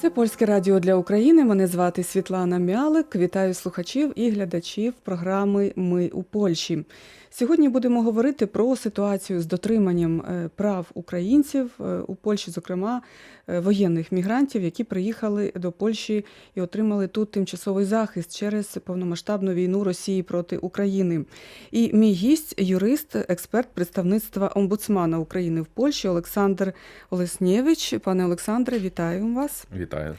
Це польське радіо для України. Мене звати Світлана Мялик. Вітаю слухачів і глядачів програми Ми у Польщі. Сьогодні будемо говорити про ситуацію з дотриманням е, прав українців е, у Польщі, зокрема е, воєнних мігрантів, які приїхали до Польщі і отримали тут тимчасовий захист через повномасштабну війну Росії проти України. І мій гість, юрист, експерт представництва омбудсмана України в Польщі Олександр Олеснєвич. Пане Олександре, вітаю вас. Вітаю.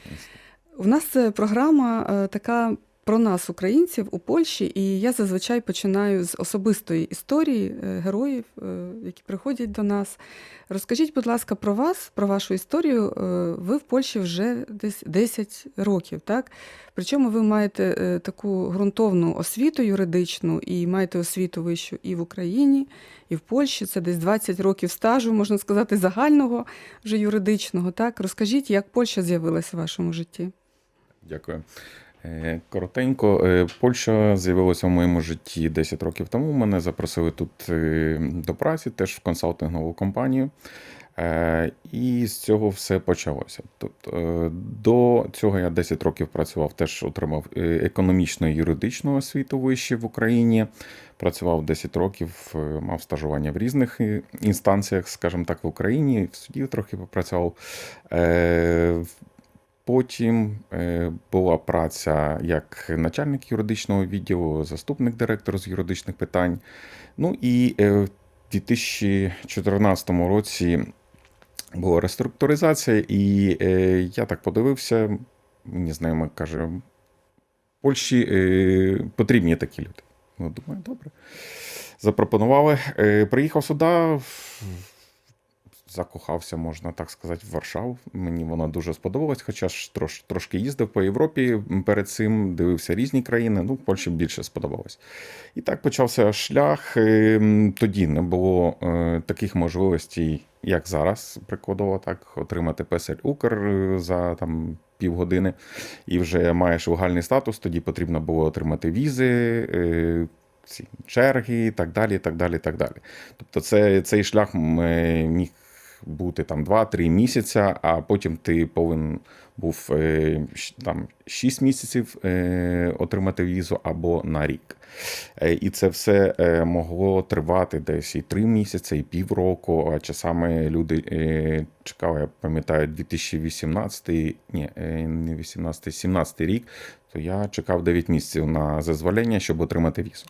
У нас е, програма е, така про нас, українців, у Польщі, і я зазвичай починаю з особистої історії е, героїв, е, які приходять до нас. Розкажіть, будь ласка, про вас, про вашу історію. Е, Ви в Польщі вже десь 10 років, так? Причому ви маєте таку ґрунтовну освіту юридичну і маєте освіту вищу і в Україні, і в Польщі. Це десь 20 років стажу, можна сказати, загального вже юридичного. Так, розкажіть, як Польща з'явилася в вашому житті? Дякую. Е, Коротенько, Е, Польща з'явилася в моєму житті 10 років тому. Мене запросили тут е, до праці, теж в консалтингову компанію. І з цього все почалося. Тобто до цього я 10 років працював, теж отримав економічну і юридичну освіту вище в Україні. Працював 10 років, мав стажування в різних інстанціях, скажімо так, в Україні. В суді трохи попрацював. Потім е, була праця як начальник юридичного відділу, заступник директора з юридичних питань. Ну і е, в 2014 році була реструктуризація, і е, я так подивився, мені знайомо каже, Польщі потрібні такі люди. Ну, думаю, добре. Запропонували. Приїхав сюди, закохався, можна так сказати, в Варшаву. Мені вона дуже сподобалась, хоча ж трош, трошки їздив по Європі перед цим, дивився різні країни. Ну, Польщі більше сподобалось. І так почався шлях. Е, Тоді не було е, таких можливостей, як зараз, прикладово, так, отримати песель Укр е, за там. Півгодини, і вже маєш легальний статус, тоді потрібно було отримати візи, е, ці черги і так далі. так далі, так далі. Тобто це, цей шлях міг бути там 2-3 місяця, а потім ти повинен був е, там 6 місяців е, отримати візу або на рік. Е, І це все могло тривати десь і 3 місяці, і півроку. А часами люди чекали, я пам'ятаю, 2018, ні, не 18, 17 рік. То я чекав 9 місяців на зазволення, щоб отримати візу.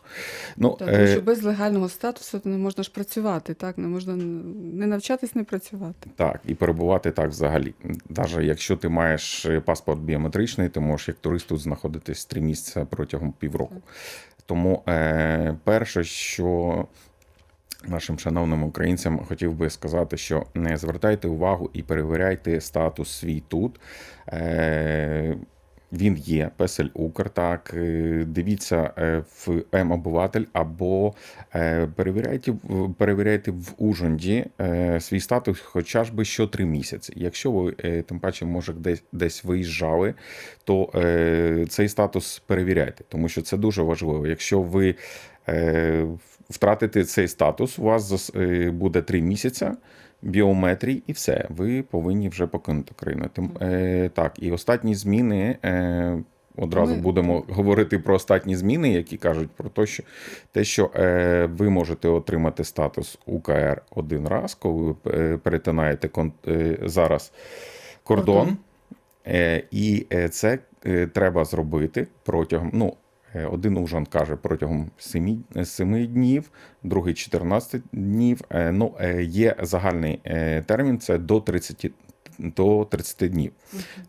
Ну, Так, тому е, що без легального статусу ти не можна ж працювати, так? Не можна не навчатись, не працювати. Так, і перебувати так взагалі. Навіть якщо ти маєш паспорт біометричний, ти можеш як турист тут знаходитись три місяці протягом півроку. Тому е, перше, що нашим шановним українцям хотів би сказати, що не звертайте увагу і перевіряйте статус свій тут. Він є, Песель Укр, так. е, Дивіться е, в М-обиватель або перевіряйте, перевіряйте в Ужонді е, свій статус хоча би що три місяці. Якщо ви, тим паче, може, десь, десь виїжджали, то цей статус перевіряйте, тому що це дуже важливо. Якщо ви втратите цей статус, у вас буде три місяці біометрії, і все, ви повинні вже покинути країну. Тим, е, так, і останні зміни. Е, Одразу Ми- будемо говорити про останні зміни, які кажуть про те, що те, що е, ви можете отримати статус УКР один раз, коли ви е, перетинаєте кон, е, зараз кордон, Кордон. Е, і е, це е, треба зробити протягом. Ну, один ужин каже протягом 7, 7 днів, другий 14 днів. Е, Ну, е, є загальний е, термін це до 30, до 30 днів.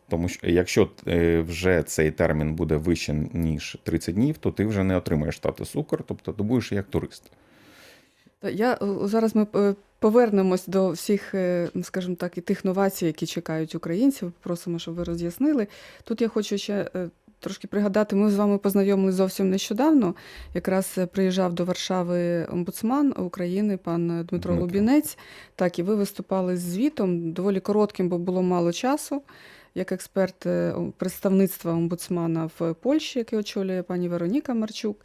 Тому що якщо е, вже цей термін буде вище, ніж 30 днів, то ти вже не отримаєш статус Укр, тобто ти будеш як турист. Я е, зараз ми е, повернемось до всіх, е, скажімо так, і тих новацій, які чекають українців. Просимо, щоб ви роз'яснили. Тут я хочу ще е, трошки пригадати. Ми з вами познайомилися зовсім нещодавно. Якраз е, приїжджав до Варшави омбудсман України, пан Дмитро Дмитро. Лубінець. Так, і ви виступали з звітом доволі коротким, бо було мало часу. Як експерт е, представництва омбудсмана в Польщі, який очолює пані Вероніка Марчук.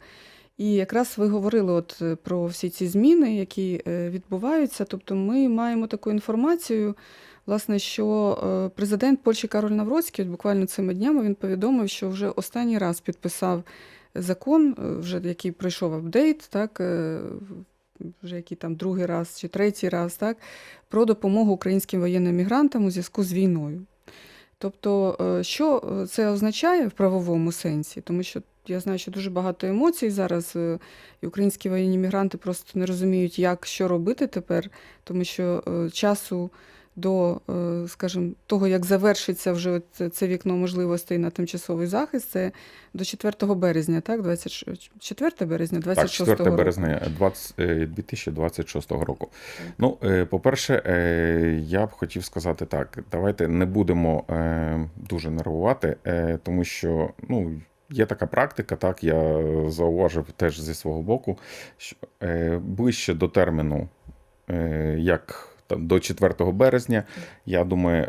І якраз ви говорили от е, про всі ці зміни, які е, відбуваються. Тобто ми маємо таку інформацію власне, що е, президент Польщі Кароль Навроцький буквально цими днями він повідомив, що вже останній раз підписав закон, е, вже який пройшов апдейт, так, е, вже який там другий раз чи третій раз, так, про допомогу українським воєнним мігрантам у зв'язку з війною. Тобто, що це означає в правовому сенсі? Тому що я знаю, що дуже багато емоцій зараз, і українські воєнні мігранти просто не розуміють, як що робити тепер, тому що часу до, е, скажімо, того, як завершиться вже це- вікно можливостей на тимчасовий захист, це до 4 березня, так? 24 березня, Так, 26 4 року. березня 20, е, 2026 року. Так. Ну, е, по-перше, е, я б хотів сказати так: давайте не будемо е, дуже нервувати, е, тому що ну, є така практика, так я зауважив теж зі свого боку, що е, ближче до терміну, е, як там, до 4 березня, я думаю,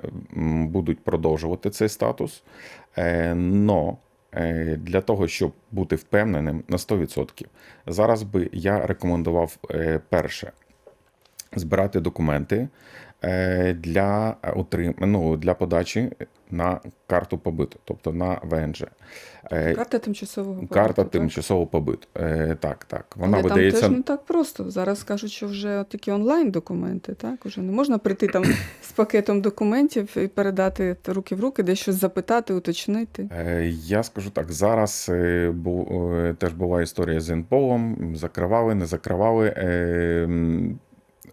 будуть продовжувати цей статус. Е, Но е, для того, щоб бути впевненим на 100%, зараз би я рекомендував е, перше збирати документи для отрим... ну, для подачі на карту побиту, тобто на ВНЖ. Е, Карта тимчасового побуту, Карта так? тимчасового побиту. Е, Так, так. Вона Але видається. там теж не так просто. Зараз кажуть, що вже такі онлайн-документи, так? Уже не можна прийти там з пакетом документів і передати руки в руки, десь щось запитати, уточнити. Е, Я скажу так, зараз е, е, теж була історія з НПОом, закривали, не закривали.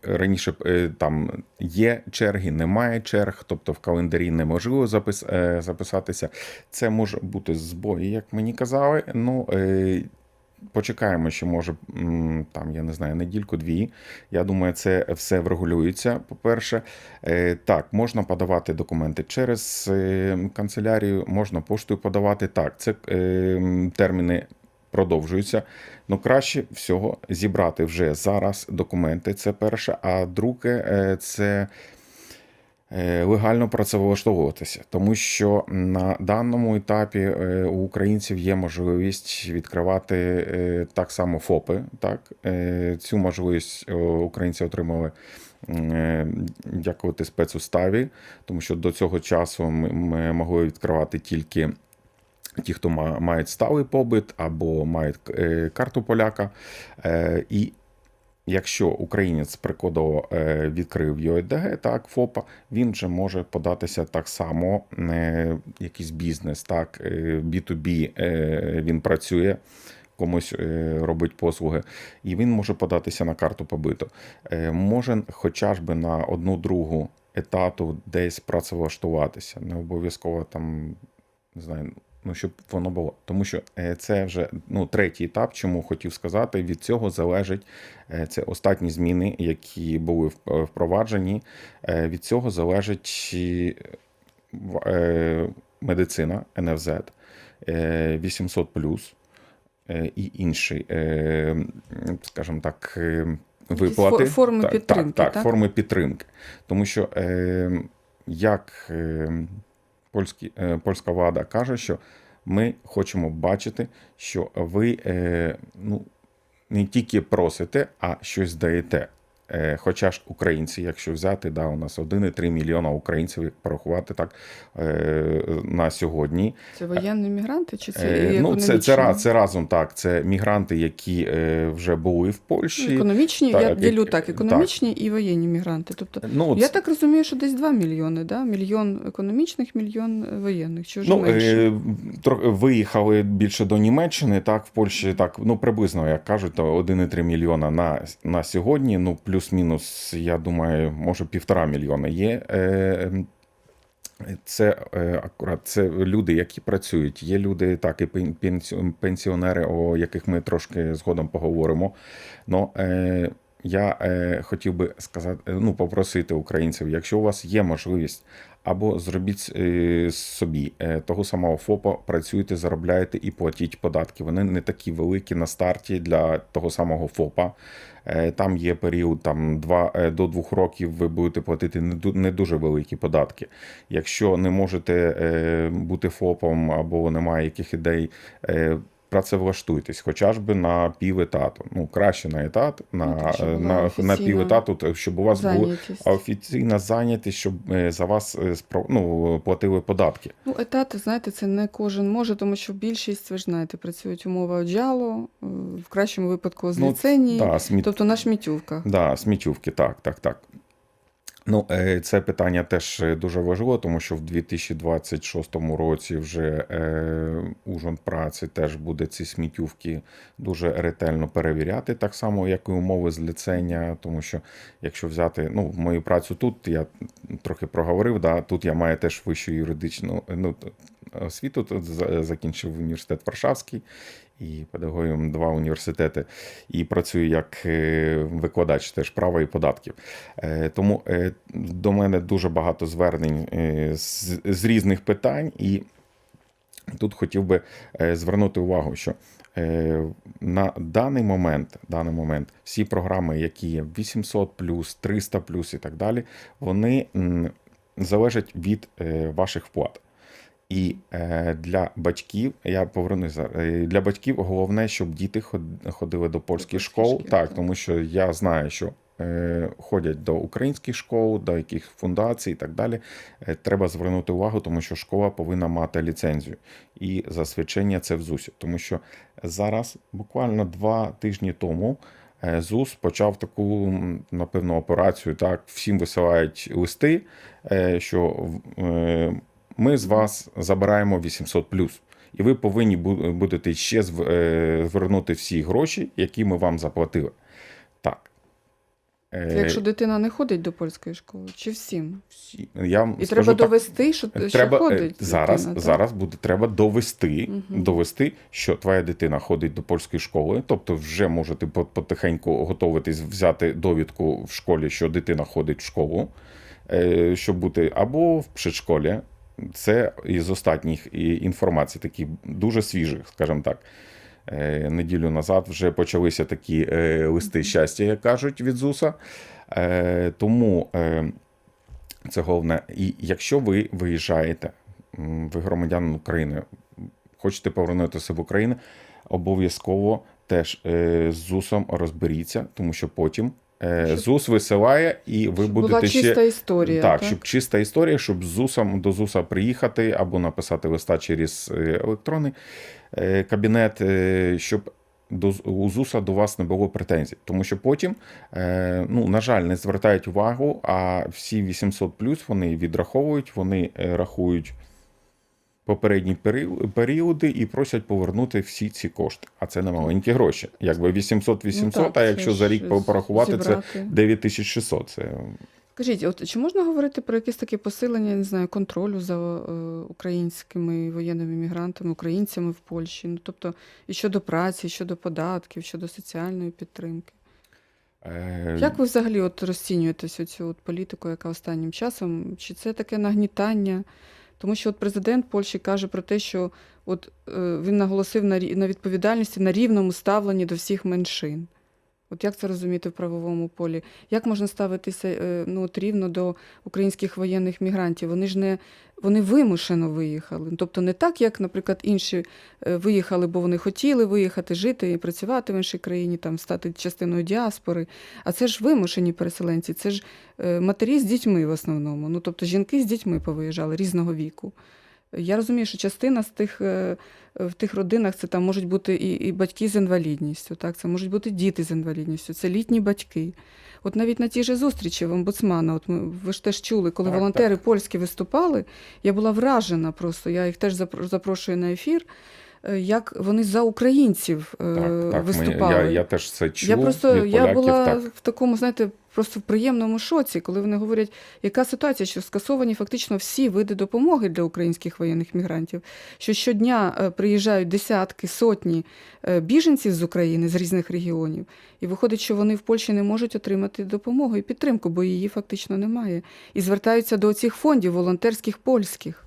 Раніше е, там є черги, немає черг, тобто в календарі неможливо запис, е, записатися. Це може бути збої, як мені казали. Ну, е, почекаємо, що може там, я не знаю, недільку-дві. Я думаю, це все врегулюється. По-перше, так, можна подавати документи через канцелярію, можна поштою подавати. Так, це терміни продовжуються. Ну, краще всього зібрати вже зараз документи. Це перше. А друге, е, це е, легально працевлаштовуватися, тому що на даному етапі е, у українців є можливість відкривати так само ФОПи. Так? Цю можливість українці отримали дякувати спецуставі, тому що до цього часу ми могли відкривати тільки. Ті, хто мають сталий побит або мають е, карту поляка. Е, І якщо українець прикладово е, відкрив ЮЕДГ, так, ФОПа, він вже може податися так само, якийсь бізнес, так, е, B2B е, він працює. Комусь робить послуги, і він може податися на карту побиту. Може, хоча би на одну другу етату десь працевлаштуватися. Не обов'язково там, не знаю, ну щоб воно було. Тому що е, це вже ну, третій етап, чому хотів сказати, від цього залежить е, це останні зміни, які були е, впроваджені. Від цього залежить медицина НФЗ, е, 800 е, і інші, скажімо так, виплати. форми так, підтримки, Так, так, так? форми підтримки. Тому що як польські, е, польська влада каже, що ми хочемо бачити, що ви е, ну, не тільки просите, а щось даєте. Е, Хоча ж українці, якщо взяти, да, у нас 1,3 мільйона українців, як порахувати так е, на сьогодні. Це воєнні мігранти чи це Е, ну, це, це, це разом так. Це мігранти, які вже були в Польщі. Економічні, Так, я ділю так, так. економічні і воєнні мігранти. Тобто, Ну, я це- так розумію, що десь 2 мільйони, да? мільйон економічних, мільйон воєнних. Чи вже Ну, менше? е, виїхали більше до Німеччини, так, в Польщі, так, ну, приблизно, як кажуть, то 1,3 мільйона на, на сьогодні, ну, плюс-мінус, я думаю, може півтора мільйона є. Е, це е, акурат це люди, які працюють. Є люди, так, і пенсіонери, о яких ми трошки згодом поговоримо. Ну, е, я хотів би сказати, ну, попросити українців, якщо у вас є можливість, або зробіть е, собі е, того самого ФОПа, працюйте, заробляєте і платіть податки. Вони не такі великі на старті для того самого ФОПа. Е, Там є період там, 2, е, до 2 років ви будете платити не дуже великі податки. Якщо не можете бути ФОПом або немає яких ідей, працевлаштуйтесь, хоча ж би на пів етату. Ну, краще на етат, на, Ну, так, щоб на, на пів етату, щоб у вас була офіційна зайнятість, щоб е, за вас е, ну, платили податки. Ну, етати, знаєте, це не кожен може, тому що більшість, ви ж знаєте, працюють умова одялу, е, в кращому випадку з Ну, ліцензії, Да, сміт... тобто на шмітювках. Да, сміттєвки, так, так, так. Ну, е, це питання теж е, дуже важливо, тому що в 2026 році вже е, Ужин праці теж буде ці сміттєвки дуже ретельно перевіряти, так само, як і умови з ліцення, тому що якщо взяти ну, мою працю тут, я трохи проговорив, да, тут я маю теж вищу юридичну ну, освіту, тут закінчив університет Варшавський і педагогом два університети, і працюю як е, викладач теж права і податків. Е, Тому е, до мене дуже багато звернень з, різних питань, і тут хотів би звернути увагу, що на даний момент, даний момент всі програми, які є 800 300 і так далі, вони залежать від ваших вплат. І е, для батьків, я повернуся, е, для батьків головне, щоб діти ходили до польських польських школ. шкіл, Так, тому що я знаю, що е, ходять до українських школ, до яких фундацій і так далі. Треба звернути увагу, тому що школа повинна мати ліцензію і засвідчення це в ЗУСі. Тому що зараз, буквально два тижні тому, ЗУС почав таку, напевно, операцію. Так, всім висилають листи, що ми з вас забираємо 800 і ви повинні будете ще е, звернути всі гроші, які ми вам заплатили. Так. Е, якщо дитина не ходить до польської школи, чи всім? всі- я І треба так, довести, що, Треба що е, ходить. зараз, дитина, зараз буде треба довести, Мгм. довести, що твоя дитина ходить до польської школи, тобто вже можете потихеньку готуватись взяти довідку в школі, що дитина ходить в школу, е, щоб бути або в предшколі. Це із останніх інформацій, такі дуже свіжих, скажімо так. Е, Неділю назад вже почалися такі е, листи щастя, як кажуть, від ЗУСа. Е, Тому це головне. І якщо ви виїжджаєте, ви громадянин України, хочете повернутися в Україну, обов'язково теж з ЗУСом розберіться, тому що потім ЗУС висилає, і ви Щоб будете була ще. чиста історія. Так, так? щоб чиста історія, щоб з ЗУСом до ЗУСа приїхати або написати листа через е, електронний е, кабінет, е, щоб до у ЗУСа до вас не було претензій. Тому що потім, е, ну, на жаль, не звертають увагу, а всі 800 вони відраховують, вони е, рахують попередні пері- періоди і просять повернути всі ці кошти. А це не маленькі гроші. Якби 800 800, Ну, так, а якщо за рік порахувати, це зібрати. 9600. Це Скажіть, от чи можна говорити про якесь таке посилення, я не знаю, контролю за е, українськими воєнними мігрантами, українцями в Польщі? Ну тобто і щодо праці, і щодо податків, щодо соціальної підтримки. е, Як ви взагалі от розцінюєте цю цю от політику, яка останнім часом? Чи це таке нагнітання? Тому що от президент Польщі каже про те, що от е, він наголосив на, на відповідальності на рівному ставленні до всіх меншин. От як це розуміти в правовому полі? Як можна ставитися е, ну, от рівно до українських воєнних мігрантів? Вони ж не вони вимушено виїхали. Тобто не так, як, наприклад, інші е, виїхали, бо вони хотіли виїхати, жити і працювати в іншій країні, там стати частиною діаспори. А це ж вимушені переселенці, це ж е, матері з дітьми в основному. Ну тобто жінки з дітьми повиїжджали різного віку. Я розумію, що частина з тих е, в тих родинах це там можуть бути і, і батьки з інвалідністю, так, це можуть бути діти з інвалідністю, це літні батьки. От навіть на тій же зустрічі в омбудсмана, от ми, ви ж теж чули, коли Так, волонтери польські виступали, я була вражена просто. Я їх теж запро- запрошую на ефір, як вони за українців е, так, так, ми, виступали. я, я теж це чув Я просто від я була так. в такому, знаєте, просто в приємному шоці, коли вони говорять, яка ситуація, що скасовані фактично всі види допомоги для українських воєнних мігрантів. Що щодня е, приїжджають десятки, сотні е, біженців з України з різних регіонів, і виходить, що вони в Польщі не можуть отримати допомогу і підтримку, бо її фактично немає. І звертаються до цих фондів волонтерських польських.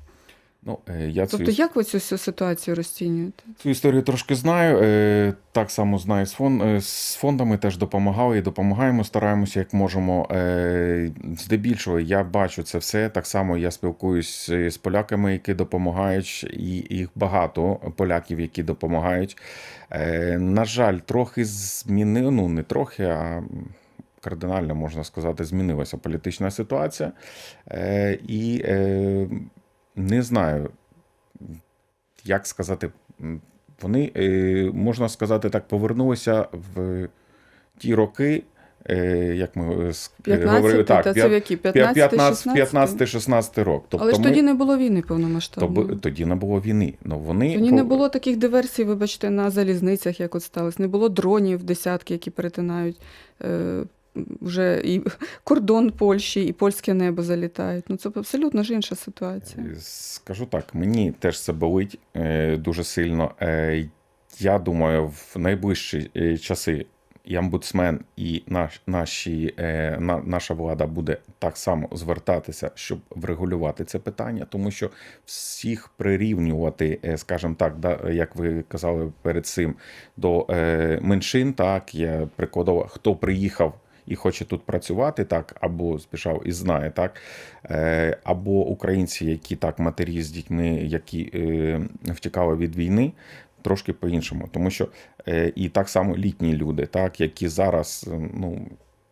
Ну, е, я цю Тобто, як ви цю всю ситуацію розцінюєте? Цю історію трошки знаю. е, Так само знаю з, фон, е, з фондами теж допомагали і допомагаємо, стараємося як можемо. Здебільшого я бачу це все. Так само я спілкуюсь з поляками, які допомагають, і їх багато поляків, які допомагають. На жаль, трохи змінив, ну не трохи, а кардинально можна сказати, змінилася політична ситуація. І не знаю, як сказати, вони, е, можна сказати так, повернулися в ті роки, е, як ми е, с- е, 15, говорили, так, та це в які? 15, 15, 16? рок. Тобто Але ж ми- тоді не було війни повномасштабної. тоді не було війни. Ну, вони, Тоді не було таких диверсій, вибачте, на залізницях, як от сталося. Не було дронів десятки, які перетинають е, вже і кордон Польщі, і польське небо залітають. Ну це абсолютно ж інша ситуація. Е, Скажу так, мені теж це болить е, дуже сильно. Е, я думаю, в найближчі часи і омбудсмен, і наш, наші, е, на, наша влада буде так само звертатися, щоб врегулювати це питання, тому що всіх прирівнювати, е, скажімо так, да, як ви казали перед цим, до е, меншин, так, я прикладав, хто приїхав і хоче тут працювати, так, або збіжав і знає, так, е, або українці, які так, матері з дітьми, які е, втікали від війни, трошки по-іншому. Тому що е, і так само літні люди, так, які зараз, е, ну.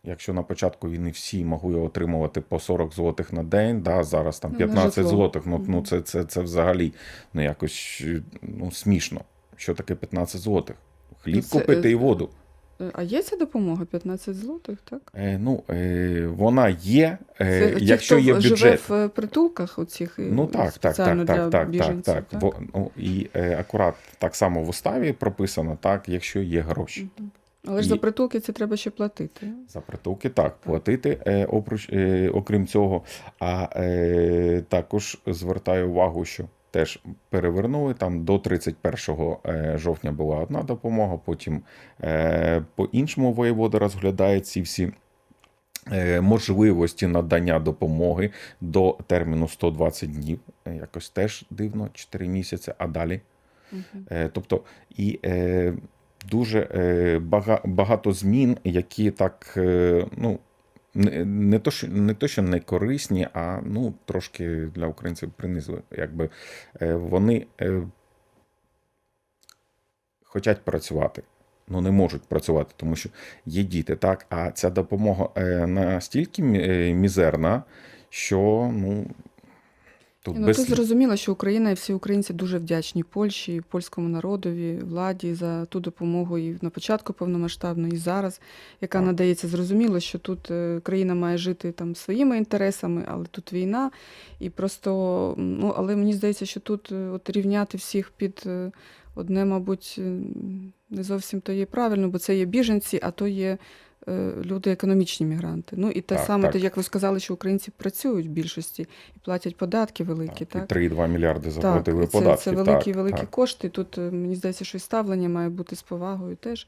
Якщо на початку війни всі могли отримувати по 40 злотих на день, да, зараз там Ну, 15 злотих, ну, ну це, це, це взагалі ну, якось ну, смішно. Що таке 15 злотих? Хліб Це, купити і воду. Е, А є ця допомога 15 злотих, так? Е, ну, е, вона є, е, Це ті, якщо хто є живе в е, притулках оцих е, Ну так, так, спеціально так, для так, так, так, так. Во- ну, і е, акурат так само в уставі прописано, так, якщо є гроші. Мгм. Але ж І- за притулки це треба ще платити. За притулки так, платити, е, опруч, е, окрім цього. А е, також звертаю увагу, що теж перевернули там до 31 е, жовтня була одна допомога, потім е, по-іншому воєвода розглядає ці всі. е, Можливості надання допомоги до терміну 120 днів, якось теж дивно, 4 місяці, а далі. Е, Тобто, і дуже багато змін, які так, ну, не, то, що, не то, що не корисні, а ну, трошки для українців принизили. Якби е, вони е, хочуть працювати. Ну, не можуть працювати, тому що є діти, так. А ця допомога е, настільки мізерна, що ну, тут Ну, без тут зрозуміло, що Україна і всі українці дуже вдячні Польщі, польському народові, владі за ту допомогу і на початку повномасштабної, і зараз, яка Так. надається. Зрозуміло, що тут е, країна має жити там своїми інтересами, але тут війна. І просто, ну, але мені здається, що тут е, от рівняти всіх під е, одне, мабуть, не зовсім то є правильно, бо це є біженці, а то є. Е, Люди економічні мігранти. Ну і те Так, саме, так. як ви сказали, що українці працюють в більшості і платять податки великі, так? і 3,2 мільярди заплатили Так, це, це великі так, великі так. кошти. Тут е, мені здається, що і ставлення має бути з повагою. Теж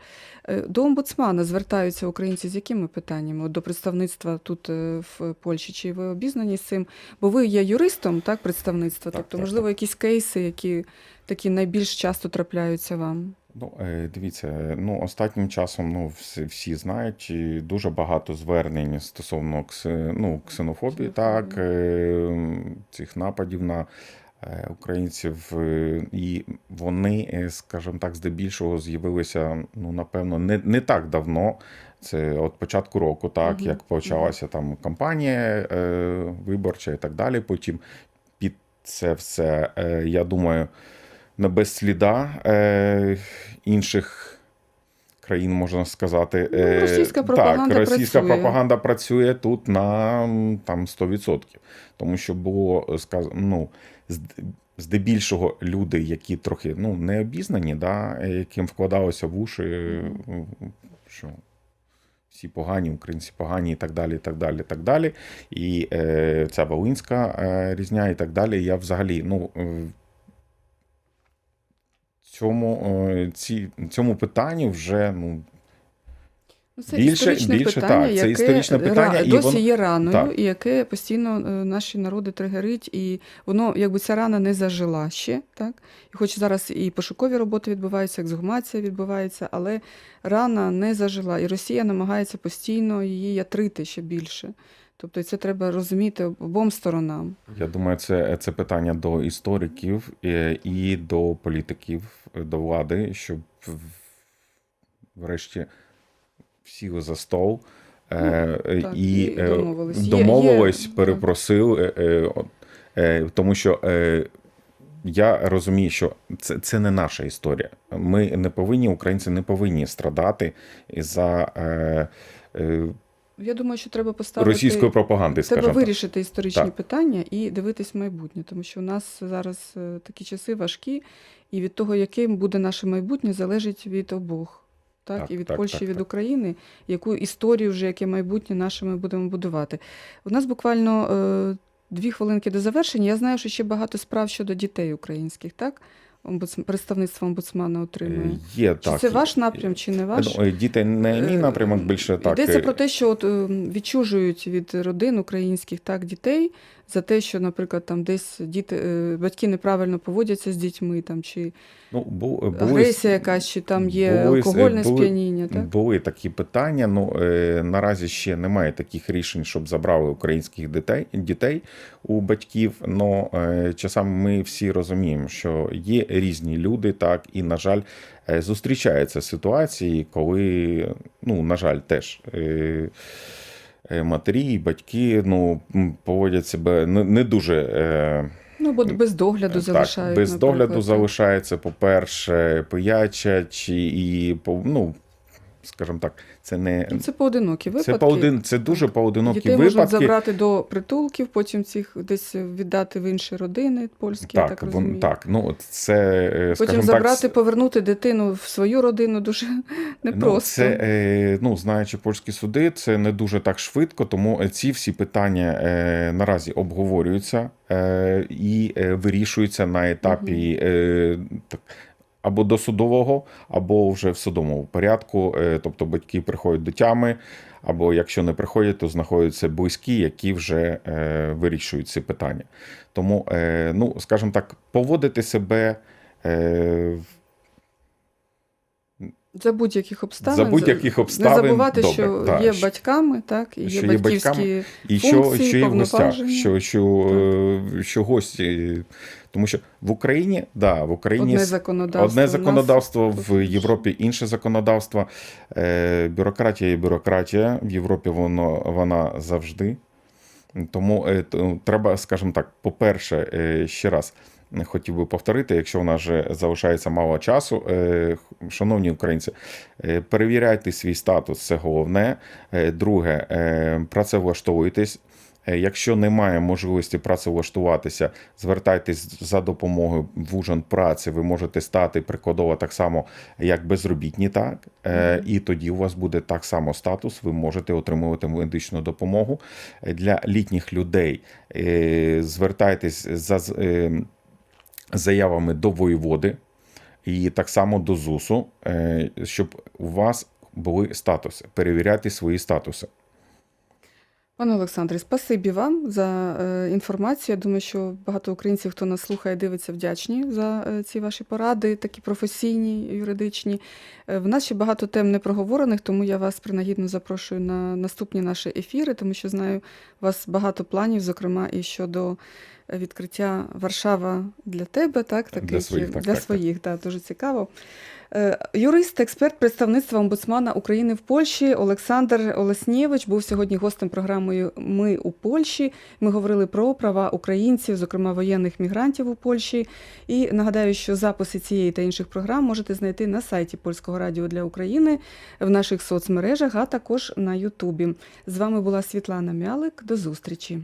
Е, до омбудсмана звертаються українці з якими питаннями? От до представництва тут в Польщі. Чи ви обізнані з цим? Бо ви є юристом, так, представництва. Так, тобто, так, можливо, так. якісь кейси, які такі найбільш часто трапляються вам. Ну, е, дивіться, ну останнім часом ну, всі, всі знають дуже багато звернень стосовно ну, ксенофобії, так, е, цих нападів на е, українців. е, І вони, скажімо так, здебільшого з'явилися, ну, напевно, не, не так давно. Це от початку року, так, Мгм, як почалася там кампанія е, виборча і так далі. Потім під це все, е, я думаю, без сліда е, інших країн, можна сказати. Ну, Е, російська пропаганда так, російська працює. пропаганда працює тут на там 100%. Тому що було сказано, ну, здебільшого люди, які трохи ну, не обізнані, да, е, яким вкладалося в уші, е, що всі погані, українці погані і так далі, і так далі, і так далі. І е, ця Волинська е, різня і так далі. Я взагалі, ну. Цьому, е, ці, цьому питанню вже ну, Ну, це Більше- історичне більше, питання, так, це яке історичне питання, і досі воно- є раною, Так. і яке постійно е, наші народи тригерить, і воно, якби ця рана не зажила ще, так? І хоч зараз і пошукові роботи відбуваються, ексгумація відбувається, але рана не зажила. І Росія намагається постійно її ятрити ще більше. Тобто це треба розуміти обом сторонам. Я думаю, це, це питання до істориків е, і до політиків, е, до влади, щоб врешті сіли за стол е, Ну, так, і і е, домовились. Є- є, перепросили. е, е, е, Тому що е, я розумію, що це, це не наша історія. Ми не повинні, українці не повинні страдати за е, е, Я думаю, що треба поставити російської пропаганди, Треба скажімо так. вирішити історичні Так. питання і дивитись в майбутнє, тому що у нас зараз е, такі часи важкі, і від того, яким буде наше майбутнє, залежить від обох. Так, Так, і від так, Польщі, так, і від так. України, яку історію вже, яке майбутнє наше ми будемо будувати. У нас буквально е, дві хвилинки до завершення. Я знаю, що ще багато справ щодо дітей українських, так? Представництво омбудсмана отримує. Е, Є Чи так. це ваш напрям, чи не ваш? Ну, е, Діти не мій Е, напрямок більше так. Йдеться про те, що от, е, відчужують від родин українських так дітей за те, що, наприклад, там десь діти, батьки неправильно поводяться з дітьми, там, чи Ну, бу- були, агресія якась, чи там є були- алкогольне були- сп'яніння. Так? були такі питання. Ну е, наразі ще немає таких рішень, щоб забрали українських дітей дітей у батьків. Но е, часами ми всі розуміємо, що є різні люди, так і на жаль, е, зустрічаються ситуації, коли ну на жаль, теж. Е, е, Матері і батьки ну, поводять себе не, не дуже е, Ну, бо без догляду Так, залишають. без наприклад, догляду залишається, по-перше, пиячать, і ну, скажімо так, це не Ну, Це поодинокі випадки. це, поодин, це дуже поодинокі Дітей можуть забрати до притулків, потім цих десь віддати в інші родини польські, я так вон- так, ну це, е, Потім скажімо забрати, так, повернути дитину в свою родину дуже Ну, непросто. це, е, ну, знаючи польські суди, це не дуже так швидко, тому ці всі питання е, наразі обговорюються е, і е, вирішуються на етапі е, до судового, або вже в судовому порядку. Е, тобто батьки приходять до тями, або якщо не приходять, то знаходяться близькі, які вже е, вирішують ці питання. Тому, е, ну, скажімо так, поводити себе. За будь-яких обставин. За будь-яких обставин, Не забувати, добре, що так. є батьками, так, і Що є батьківські. батьками, І що, функції, що є в гостях, що, що, е, що гості. Тому що в Україні, да, в Україні Одне законодавство. одне У нас в. Європі інше законодавство. Е, бюрократія є бюрократія. В Європі воно, вона завжди. Тому е, треба, скажімо так, по-перше, ще раз. Хотів би повторити, якщо в нас вже залишається мало часу, е, шановні українці, е, перевіряйте свій статус, це головне. Е, Друге, працевлаштовуйтесь. Якщо немає можливості працевлаштуватися, звертайтесь за допомогою в ужин праці. Ви можете стати прикладово так само, як безробітні, так і тоді у вас буде так само статус. Ви можете отримувати медичну допомогу для літніх людей. Звертайтесь за з- е, заявами до воєводи і так само до ЗУСу, е, щоб у вас були статуси. перевіряти свої статуси. Пане Олександре, спасибі вам за е, інформацію. Я думаю, що багато українців, хто нас слухає, дивиться, вдячні за е, ці ваші поради, такі професійні, юридичні. Е, в нас ще багато тем не проговорених, тому я вас принагідно запрошую на наступні наші ефіри, тому що знаю, у вас багато планів, зокрема, і щодо відкриття Варшава для тебе, так? Такий, Для своїх, так, для так, так. своїх, так, дуже цікаво. Е, Юрист, експерт представництва омбудсмана України в Польщі Олександр Олеснєвич був сьогодні гостем програмою Ми у Польщі. Ми говорили про права українців, зокрема воєнних мігрантів у Польщі. І нагадаю, що записи цієї та інших програм можете знайти на сайті Польського радіо для України в наших соцмережах, а також на Ютубі. З вами була Світлана Мялик. До зустрічі.